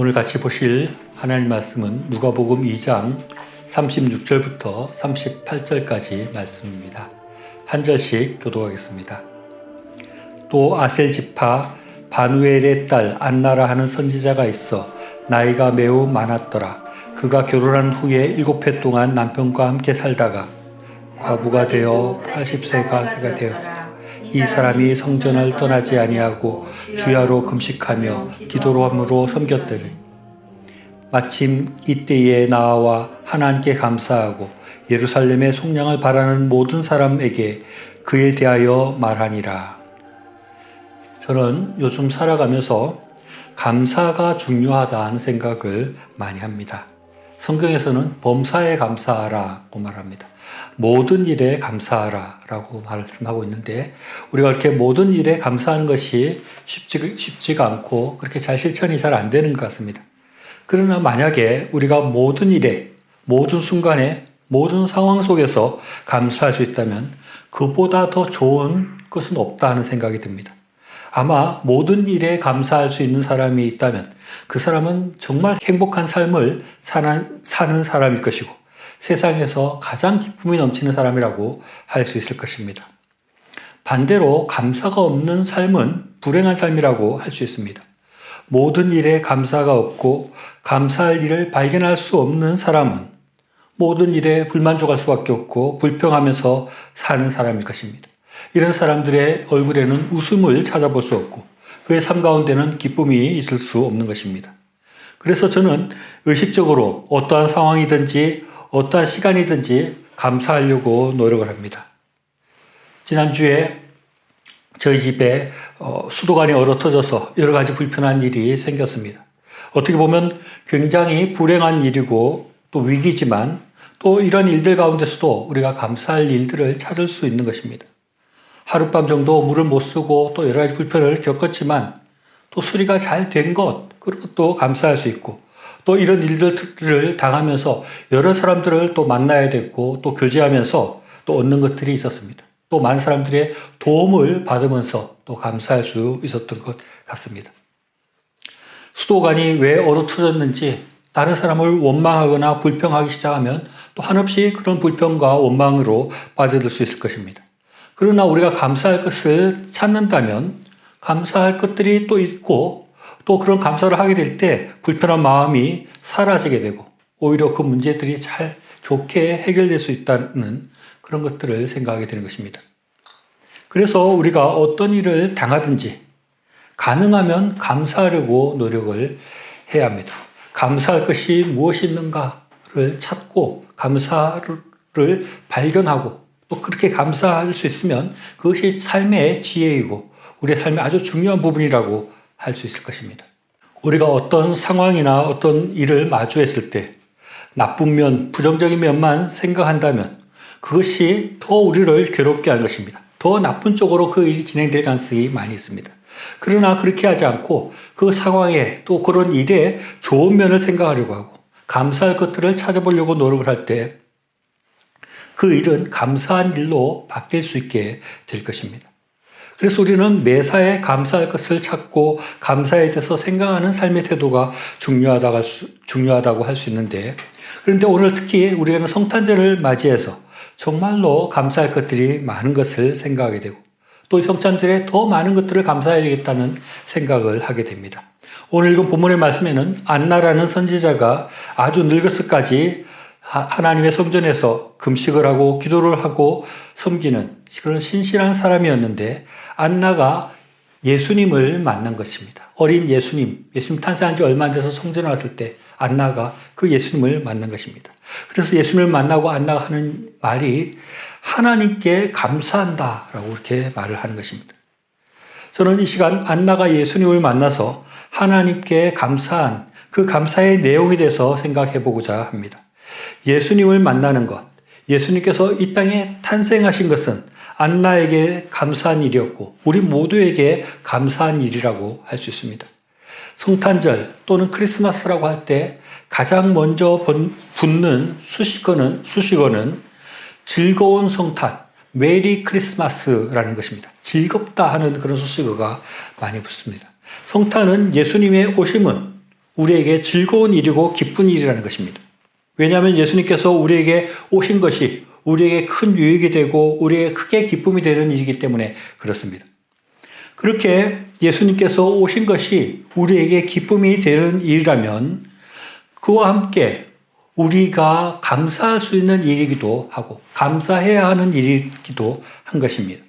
오늘 같이 보실 하나님 말씀은 누가복음 2장 36절부터 38절까지 말씀입니다. 한 절씩 교도하겠습니다. 또 아셀 지파 바누엘의 딸 안나라 하는 선지자가 있어 나이가 매우 많았더라. 그가 결혼한 후에 일곱 해 동안 남편과 함께 살다가 과부가 되어 80세가 되었다. 이 사람이 성전을 떠나지 아니하고 주야로 금식하며 기도로 함으로 섬겼더니 마침 이때에 나와 하나님께 감사하고 예루살렘의 속량을 바라는 모든 사람에게 그에 대하여 말하니라. 저는 요즘 살아가면서 감사가 중요하다는 생각을 많이 합니다. 성경에서는 범사에 감사하라고 말합니다. 모든 일에 감사하라라고 말씀하고 있는데 우리가 이렇게 모든 일에 감사하는 것이 쉽지, 쉽지가 않고 그렇게 잘 실천이 잘 안 되는 것 같습니다. 그러나 만약에 우리가 모든 일에 모든 순간에 모든 상황 속에서 감사할 수 있다면 그보다 더 좋은 것은 없다는 생각이 듭니다. 아마 모든 일에 감사할 수 있는 사람이 있다면 그 사람은 정말 행복한 삶을 사는, 사는 사람일 것이고 세상에서 가장 기쁨이 넘치는 사람이라고 할 수 있을 것입니다. 반대로 감사가 없는 삶은 불행한 삶이라고 할 수 있습니다. 모든 일에 감사가 없고 감사할 일을 발견할 수 없는 사람은 모든 일에 불만족할 수밖에 없고 불평하면서 사는 사람일 것입니다. 이런 사람들의 얼굴에는 웃음을 찾아볼 수 없고 그의 삶 가운데는 기쁨이 있을 수 없는 것입니다. 그래서 저는 의식적으로 어떠한 상황이든지 어떠한 시간이든지 감사하려고 노력을 합니다. 지난주에 저희 집에 어, 수도관이 얼어 터져서 여러 가지 불편한 일이 생겼습니다. 어떻게 보면 굉장히 불행한 일이고 또 위기지만 또 이런 일들 가운데서도 우리가 감사할 일들을 찾을 수 있는 것입니다. 하룻밤 정도 물을 못 쓰고 또 여러 가지 불편을 겪었지만 또 수리가 잘 된 것, 그리고 또 감사할 수 있고 또 이런 일들을 당하면서 여러 사람들을 또 만나야 됐고 또 교제하면서 또 얻는 것들이 있었습니다. 또 많은 사람들의 도움을 받으면서 또 감사할 수 있었던 것 같습니다. 수도관이 왜 얼어 터졌는지 다른 사람을 원망하거나 불평하기 시작하면 또 한없이 그런 불평과 원망으로 빠져들 수 있을 것입니다. 그러나 우리가 감사할 것을 찾는다면 감사할 것들이 또 있고 또 그런 감사를 하게 될 때 불편한 마음이 사라지게 되고 오히려 그 문제들이 잘 좋게 해결될 수 있다는 그런 것들을 생각하게 되는 것입니다. 그래서 우리가 어떤 일을 당하든지 가능하면 감사하려고 노력을 해야 합니다. 감사할 것이 무엇이 있는가를 찾고 감사를 발견하고 또 그렇게 감사할 수 있으면 그것이 삶의 지혜이고 우리의 삶의 아주 중요한 부분이라고 할 수 있을 것입니다. 우리가 어떤 상황이나 어떤 일을 마주했을 때 나쁜 면, 부정적인 면만 생각한다면 그것이 더 우리를 괴롭게 할 것입니다. 더 나쁜 쪽으로 그 일이 진행될 가능성이 많이 있습니다. 그러나 그렇게 하지 않고 그 상황에 또 그런 일에 좋은 면을 생각하려고 하고 감사할 것들을 찾아보려고 노력을 할 때 그 일은 감사한 일로 바뀔 수 있게 될 것입니다. 그래서 우리는 매사에 감사할 것을 찾고 감사에 대해서 생각하는 삶의 태도가 중요하다고 할 수, 있는데 그런데 오늘 특히 우리는 성탄절을 맞이해서 정말로 감사할 것들이 많은 것을 생각하게 되고 또 성탄절에 더 많은 것들을 감사해야겠다는 생각을 하게 됩니다. 오늘 읽은 본문의 말씀에는 안나라는 선지자가 아주 늙었을까지 하나님의 성전에서 금식을 하고 기도를 하고 섬기는 그런 신실한 사람이었는데 안나가 예수님을 만난 것입니다. 어린 예수님, 예수님 탄생한 지 얼마 안 돼서 성전에 왔을 때 안나가 그 예수님을 만난 것입니다. 그래서 예수님을 만나고 안나가 하는 말이 하나님께 감사한다 라고 이렇게 말을 하는 것입니다. 저는 이 시간 안나가 예수님을 만나서 하나님께 감사한 그 감사의 내용에 대해서 생각해 보고자 합니다. 예수님을 만나는 것, 예수님께서 이 땅에 탄생하신 것은 안나에게 감사한 일이었고 우리 모두에게 감사한 일이라고 할 수 있습니다. 성탄절 또는 크리스마스라고 할 때 가장 먼저 붙는 수식어는 수식어는 즐거운 성탄, 메리 크리스마스라는 것입니다. 즐겁다 하는 그런 수식어가 많이 붙습니다. 성탄은 예수님의 오심은 우리에게 즐거운 일이고 기쁜 일이라는 것입니다. 왜냐하면 예수님께서 우리에게 오신 것이 우리에게 큰 유익이 되고 우리에게 크게 기쁨이 되는 일이기 때문에 그렇습니다. 그렇게 예수님께서 오신 것이 우리에게 기쁨이 되는 일이라면 그와 함께 우리가 감사할 수 있는 일이기도 하고 감사해야 하는 일이기도 한 것입니다.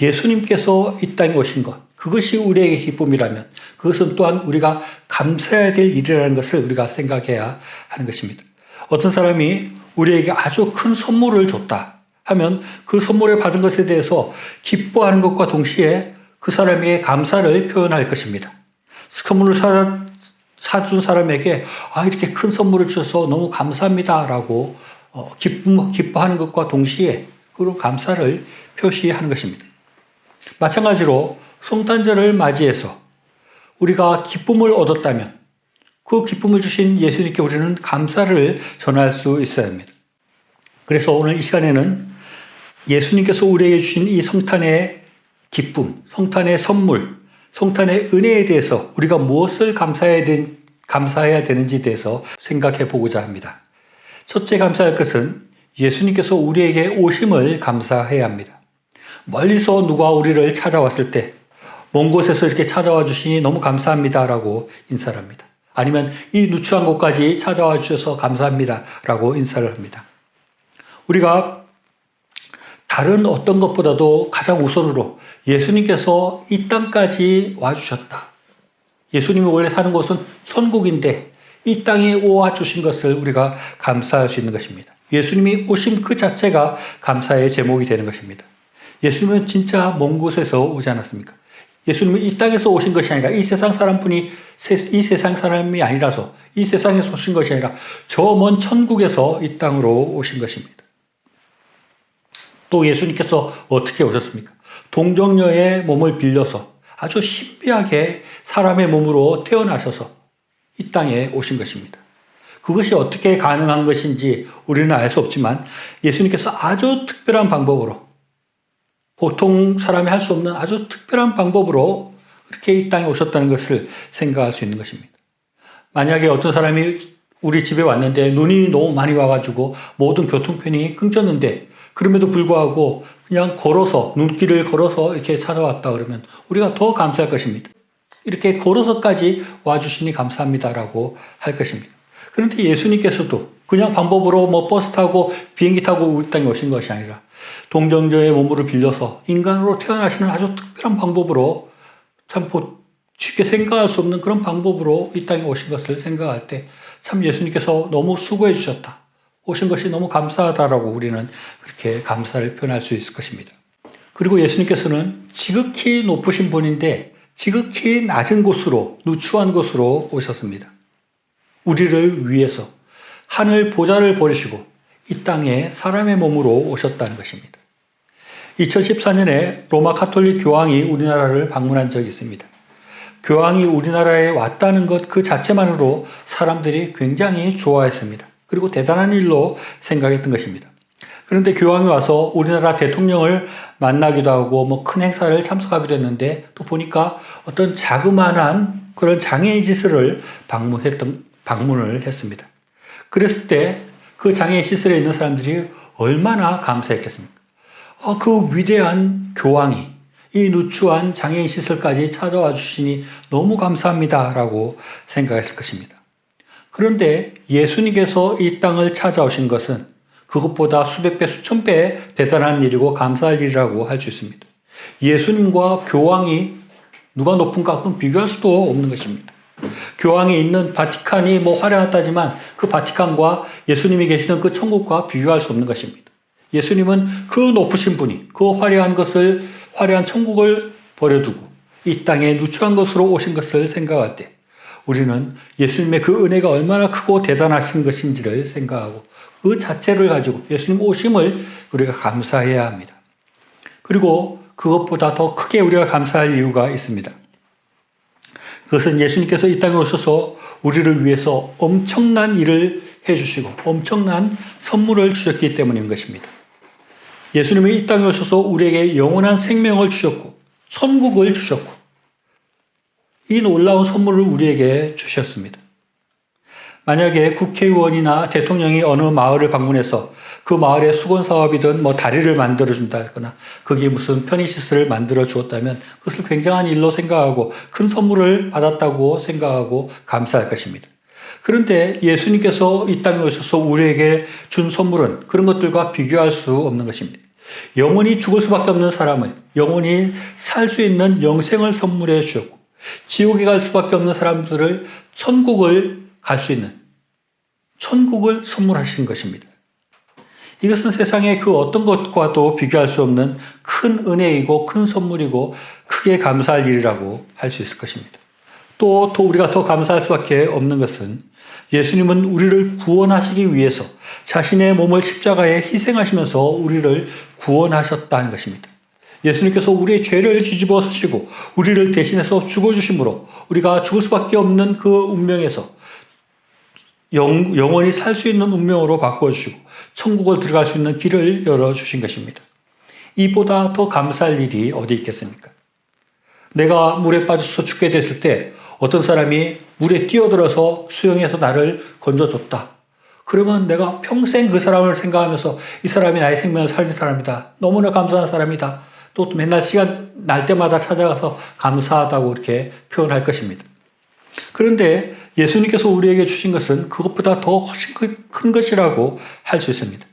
예수님께서 이 땅에 오신 것, 그것이 우리에게 기쁨이라면 그것은 또한 우리가 감사해야 될 일이라는 것을 우리가 생각해야 하는 것입니다. 어떤 사람이 우리에게 아주 큰 선물을 줬다 하면 그 선물을 받은 것에 대해서 기뻐하는 것과 동시에 그 사람에게 감사를 표현할 것입니다. 선물을 사, 사준 사람에게 아, 이렇게 큰 선물을 주셔서 너무 감사합니다. 라고 어, 기쁨, 기뻐하는 것과 동시에 그런 감사를 표시하는 것입니다. 마찬가지로 성탄절을 맞이해서 우리가 기쁨을 얻었다면 그 기쁨을 주신 예수님께 우리는 감사를 전할 수 있어야 합니다. 그래서 오늘 이 시간에는 예수님께서 우리에게 주신 이 성탄의 기쁨, 성탄의 선물, 성탄의 은혜에 대해서 우리가 무엇을 감사해야, 된, 감사해야 되는지에 대해서 생각해 보고자 합니다. 첫째 감사할 것은 예수님께서 우리에게 오심을 감사해야 합니다. 멀리서 누가 우리를 찾아왔을 때, 먼 곳에서 이렇게 찾아와 주시니 너무 감사합니다라고 인사를 합니다. 아니면 이 누추한 곳까지 찾아와 주셔서 감사합니다 라고 인사를 합니다. 우리가 다른 어떤 것보다도 가장 우선으로 예수님께서 이 땅까지 와주셨다. 예수님이 원래 사는 곳은 천국인데 이 땅에 오와 주신 것을 우리가 감사할 수 있는 것입니다. 예수님이 오심 그 자체가 감사의 제목이 되는 것입니다. 예수님은 진짜 먼 곳에서 오지 않았습니까? 예수님은 이 땅에서 오신 것이 아니라 이 세상 사람뿐이 이 세상 사람이 아니라서 이 세상에서 오신 것이 아니라 저 먼 천국에서 이 땅으로 오신 것입니다. 또 예수님께서 어떻게 오셨습니까? 동정녀의 몸을 빌려서 아주 신비하게 사람의 몸으로 태어나셔서 이 땅에 오신 것입니다. 그것이 어떻게 가능한 것인지 우리는 알 수 없지만 예수님께서 아주 특별한 방법으로 보통 사람이 할 수 없는 아주 특별한 방법으로 그렇게 이 땅에 오셨다는 것을 생각할 수 있는 것입니다. 만약에 어떤 사람이 우리 집에 왔는데 눈이 너무 많이 와가지고 모든 교통편이 끊겼는데 그럼에도 불구하고 그냥 걸어서 눈길을 걸어서 이렇게 찾아왔다 그러면 우리가 더 감사할 것입니다. 이렇게 걸어서까지 와주시니 감사합니다라고 할 것입니다. 그런데 예수님께서도 그냥 방법으로 뭐 버스 타고 비행기 타고 우리 땅에 오신 것이 아니라 동정저의 몸으로 빌려서 인간으로 태어나시는 아주 특별한 방법으로 참 쉽게 생각할 수 없는 그런 방법으로 이 땅에 오신 것을 생각할 때 참 예수님께서 너무 수고해 주셨다. 오신 것이 너무 감사하다라고 우리는 그렇게 감사를 표현할 수 있을 것입니다. 그리고 예수님께서는 지극히 높으신 분인데 지극히 낮은 곳으로 누추한 곳으로 오셨습니다. 우리를 위해서 하늘 보좌를 버리시고 이 땅에 사람의 몸으로 오셨다는 것입니다. 2014년에 로마 카톨릭 교황이 우리나라를 방문한 적이 있습니다. 교황이 우리나라에 왔다는 것 그 자체만으로 사람들이 굉장히 좋아했습니다. 그리고 대단한 일로 생각했던 것입니다. 그런데 교황이 와서 우리나라 대통령을 만나기도 하고 뭐 큰 행사를 참석하기도 했는데 또 보니까 어떤 자그마한 그런 장애인 시설을 방문했던 방문을 했습니다. 그랬을 때 그 장애인 시설에 있는 사람들이 얼마나 감사했겠습니까? 어, 그 위대한 교황이 이 누추한 장애인 시설까지 찾아와 주시니 너무 감사합니다 라고 생각했을 것입니다. 그런데 예수님께서 이 땅을 찾아오신 것은 그것보다 수백 배, 수천 배 대단한 일이고 감사할 일이라고 할 수 있습니다. 예수님과 교황이 누가 높은가 그건 비교할 수도 없는 것입니다. 교황이 있는 바티칸이 뭐 화려하다지만 그 바티칸과 예수님이 계시는 그 천국과 비교할 수 없는 것입니다. 예수님은 그 높으신 분이 그 화려한 것을 화려한 천국을 버려두고 이 땅에 누추한 것으로 오신 것을 생각할 때 우리는 예수님의 그 은혜가 얼마나 크고 대단하신 것인지를 생각하고 그 자체를 가지고 예수님 오심을 우리가 감사해야 합니다. 그리고 그것보다 더 크게 우리가 감사할 이유가 있습니다. 그것은 예수님께서 이 땅에 오셔서 우리를 위해서 엄청난 일을 해주시고 엄청난 선물을 주셨기 때문인 것입니다. 예수님이 이 땅에 오셔서 우리에게 영원한 생명을 주셨고, 천국을 주셨고, 이 놀라운 선물을 우리에게 주셨습니다. 만약에 국회의원이나 대통령이 어느 마을을 방문해서 그 마을의 수건 사업이든 뭐 다리를 만들어 준다거나 그게 무슨 편의시설을 만들어 주었다면 그것을 굉장한 일로 생각하고 큰 선물을 받았다고 생각하고 감사할 것입니다. 그런데 예수님께서 이 땅에 오셔서 우리에게 준 선물은 그런 것들과 비교할 수 없는 것입니다. 영원히 죽을 수밖에 없는 사람을 영원히 살 수 있는 영생을 선물해 주었고 지옥에 갈 수밖에 없는 사람들을 천국을 갈 수 있는 천국을 선물하신 것입니다. 이것은 세상의 그 어떤 것과도 비교할 수 없는 큰 은혜이고 큰 선물이고 크게 감사할 일이라고 할 수 있을 것입니다. 또, 또 우리가 더 감사할 수밖에 없는 것은 예수님은 우리를 구원하시기 위해서 자신의 몸을 십자가에 희생하시면서 우리를 구원하셨다는 것입니다. 예수님께서 우리의 죄를 뒤집어 쓰시고 우리를 대신해서 죽어주심으로 우리가 죽을 수밖에 없는 그 운명에서 영, 영원히 살 수 있는 운명으로 바꿔주시고 천국을 들어갈 수 있는 길을 열어주신 것입니다. 이보다 더 감사할 일이 어디 있겠습니까? 내가 물에 빠져서 죽게 됐을 때 어떤 사람이 물에 뛰어들어서 수영해서 나를 건져줬다. 그러면 내가 평생 그 사람을 생각하면서 이 사람이 나의 생명을 살린 사람이다. 너무나 감사한 사람이다. 또 맨날 시간 날 때마다 찾아가서 감사하다고 이렇게 표현할 것입니다. 그런데 예수님께서 우리에게 주신 것은 그것보다 더 훨씬 큰 것이라고 할 수 있습니다.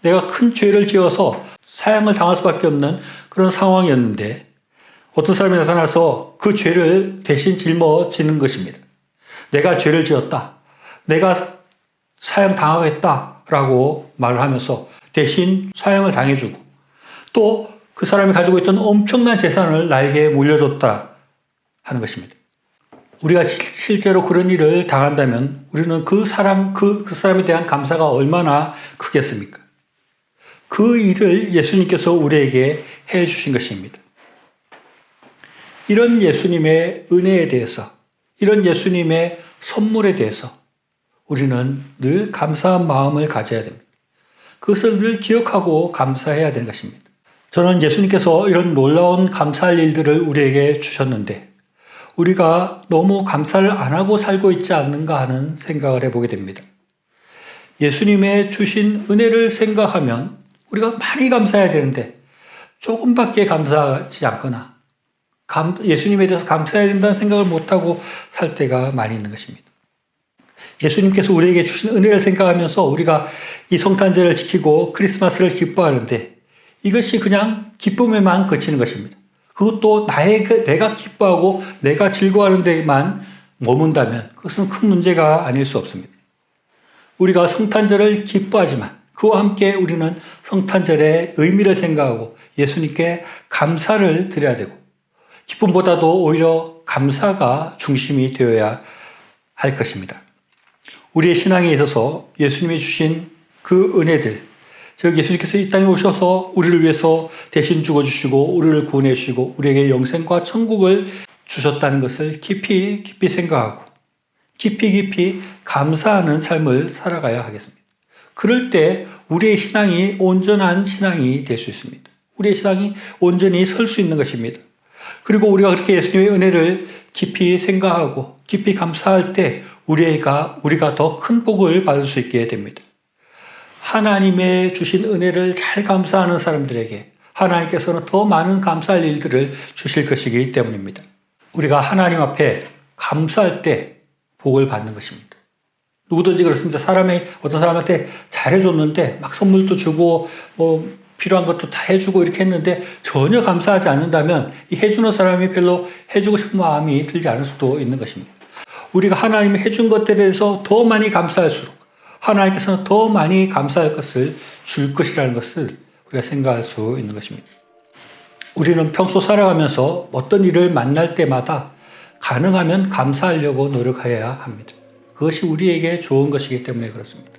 내가 큰 죄를 지어서 사형을 당할 수밖에 없는 그런 상황이었는데 어떤 사람이 나타나서 그 죄를 대신 짊어지는 것입니다. 내가 죄를 지었다. 내가 사형 당하겠다 라고 말을 하면서 대신 사형을 당해주고 또 그 사람이 가지고 있던 엄청난 재산을 나에게 물려줬다 하는 것입니다. 우리가 실제로 그런 일을 당한다면 우리는 그 사람, 그, 그 사람에 대한 감사가 얼마나 크겠습니까? 그 일을 예수님께서 우리에게 해 주신 것입니다. 이런 예수님의 은혜에 대해서, 이런 예수님의 선물에 대해서 우리는 늘 감사한 마음을 가져야 됩니다. 그것을 늘 기억하고 감사해야 되는 것입니다. 저는 예수님께서 이런 놀라운 감사할 일들을 우리에게 주셨는데 우리가 너무 감사를 안 하고 살고 있지 않는가 하는 생각을 해보게 됩니다. 예수님의 주신 은혜를 생각하면 우리가 많이 감사해야 되는데 조금밖에 감사하지 않거나 예수님에 대해서 감사해야 된다는 생각을 못하고 살 때가 많이 있는 것입니다. 예수님께서 우리에게 주신 은혜를 생각하면서 우리가 이 성탄절을 지키고 크리스마스를 기뻐하는데 이것이 그냥 기쁨에만 그치는 것입니다. 그것도 나의 내가 기뻐하고 내가 즐거워하는 데만 머문다면 그것은 큰 문제가 아닐 수 없습니다. 우리가 성탄절을 기뻐하지만 그와 함께 우리는 성탄절의 의미를 생각하고 예수님께 감사를 드려야 되고 기쁨보다도 오히려 감사가 중심이 되어야 할 것입니다. 우리의 신앙에 있어서 예수님이 주신 그 은혜들, 즉 예수님께서 이 땅에 오셔서 우리를 위해서 대신 죽어주시고 우리를 구원해 주시고 우리에게 영생과 천국을 주셨다는 것을 깊이 깊이 생각하고 깊이 깊이 감사하는 삶을 살아가야 하겠습니다. 그럴 때 우리의 신앙이 온전한 신앙이 될 수 있습니다. 우리의 신앙이 온전히 설 수 있는 것입니다. 그리고 우리가 그렇게 예수님의 은혜를 깊이 생각하고 깊이 감사할 때 우리가 우리가 더 큰 복을 받을 수 있게 됩니다. 하나님의 주신 은혜를 잘 감사하는 사람들에게 하나님께서는 더 많은 감사할 일들을 주실 것이기 때문입니다. 우리가 하나님 앞에 감사할 때 복을 받는 것입니다. 누구든지 그렇습니다. 사람이 어떤 사람한테 잘해줬는데 막 선물도 주고 뭐 필요한 것도 다 해주고 이렇게 했는데 전혀 감사하지 않는다면 이 해주는 사람이 별로 해주고 싶은 마음이 들지 않을 수도 있는 것입니다. 우리가 하나님이 해준 것들에 대해서 더 많이 감사할수록 하나님께서는 더 많이 감사할 것을 줄 것이라는 것을 우리가 생각할 수 있는 것입니다. 우리는 평소 살아가면서 어떤 일을 만날 때마다 가능하면 감사하려고 노력해야 합니다. 그것이 우리에게 좋은 것이기 때문에 그렇습니다.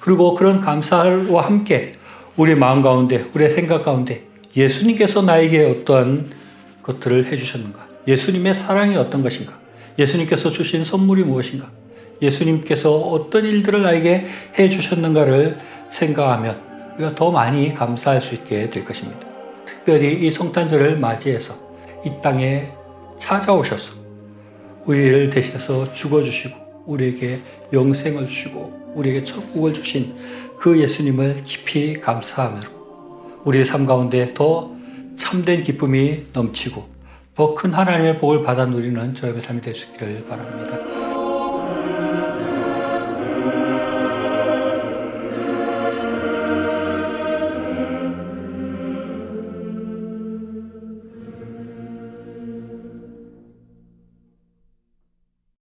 그리고 그런 감사와 함께 우리 마음 가운데, 우리의 생각 가운데 예수님께서 나에게 어떠한 것들을 해주셨는가? 예수님의 사랑이 어떤 것인가? 예수님께서 주신 선물이 무엇인가? 예수님께서 어떤 일들을 나에게 해 주셨는가를 생각하면 우리가 더 많이 감사할 수 있게 될 것입니다. 특별히 이 성탄절을 맞이해서 이 땅에 찾아오셔서 우리를 대신해서 죽어주시고 우리에게 영생을 주시고 우리에게 천국을 주신 그 예수님을 깊이 감사하므로 우리의 삶 가운데 더 참된 기쁨이 넘치고 더 큰 하나님의 복을 받아 누리는 저희의 삶이 될 수 있기를 바랍니다.